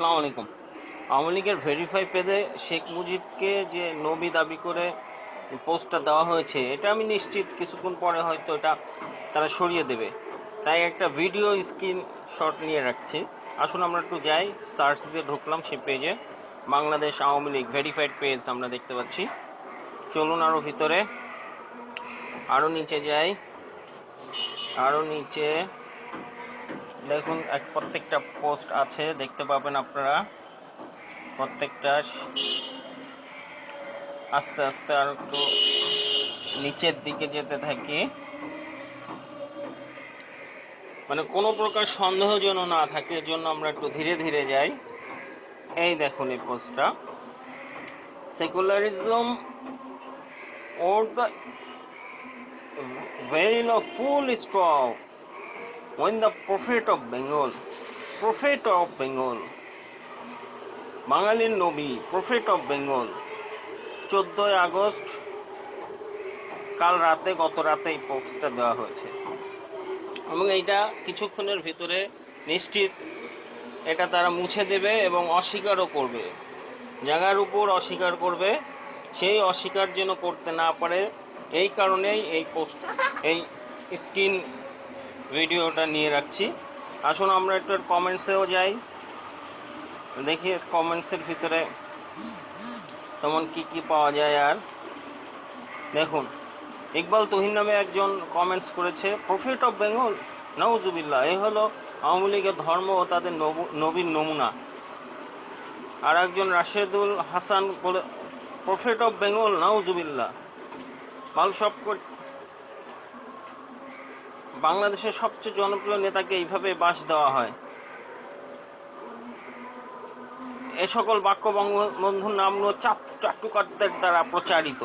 আসসালামু আলাইকুম। আওয়ামী লীগের ভেরিফাই পেজে শেখ মুজিবকে যে নবী দাবি করে পোস্টটা দেওয়া হয়েছে, এটা আমি নিশ্চিত কিছুক্ষণ পরে হয়তো এটা তারা সরিয়ে দেবে। তাই একটা ভিডিও স্ক্রিন শট নিয়ে রাখছি। আসুন আমরা একটু যাই সার্চ দিয়ে ঢুকলাম সেই পেজে Bangladesh Awami League verified page আমরা দেখতে পাচ্ছি। চলুন আরও ভিতরে। আরও নিচে যাই। আরও নিচে দেখুন, এক প্রত্যেকটা পোস্ট আছে, দেখতে পাবেন আপনারা। প্রত্যেকটা আস্তে আস্তে আর একটু নিচের দিকে যেতে থাকি। মানে কোনো প্রকার সন্দেহ যেন না থাকে, এর জন্য আমরা একটু ধীরে ধীরে যাই। এই দেখুন এই পোস্টটা। Secularism or the veil of full straw when the prophet of Bengal, prophet of Bengal, বাঙালির নবী প্রফেট অফ বেঙ্গল চোদ্দোই আগস্ট কাল রাতে গত রাতে এই পোস্টটা দেওয়া হয়েছে। এবং এইটা কিছুক্ষণের ভিতরে নিশ্চিত এটা তারা মুছে দেবে এবং অস্বীকারও করবে। জায়গার উপর অস্বীকার করবে সেই অস্বীকার যেন করতে না পারে এই কারণেই এই পোস্ট এই স্ক্রিন ভিডিওটা নিয়ে রাখছি। আসুন আমরা একটু কমেন্টসেও যাই। দেখি কমেন্টসের ভিতরে তেমন কি কি পাওয়া যায় আর। দেখুন, ইকবাল তুহিন নামে একজন কমেন্টস করেছে প্রফিট অফ বেঙ্গল নওজুবিল্লাহ এই হলো আওয়ামী লীগের ধর্ম ও তাদের নবু- নবীর নমুনা। আর একজন Rashedul Hasan prophet of Bengal নাউজুবিল্লাহ। মাল সব বাংলাদেশের সবচেয়ে জনপ্রিয় নেতাকে এইভাবে বাস দেওয়া হয়। এ সকল বাক্য বঙ্গবন্ধুর নাম চাট্টুকারদের দ্বারা প্রচারিত।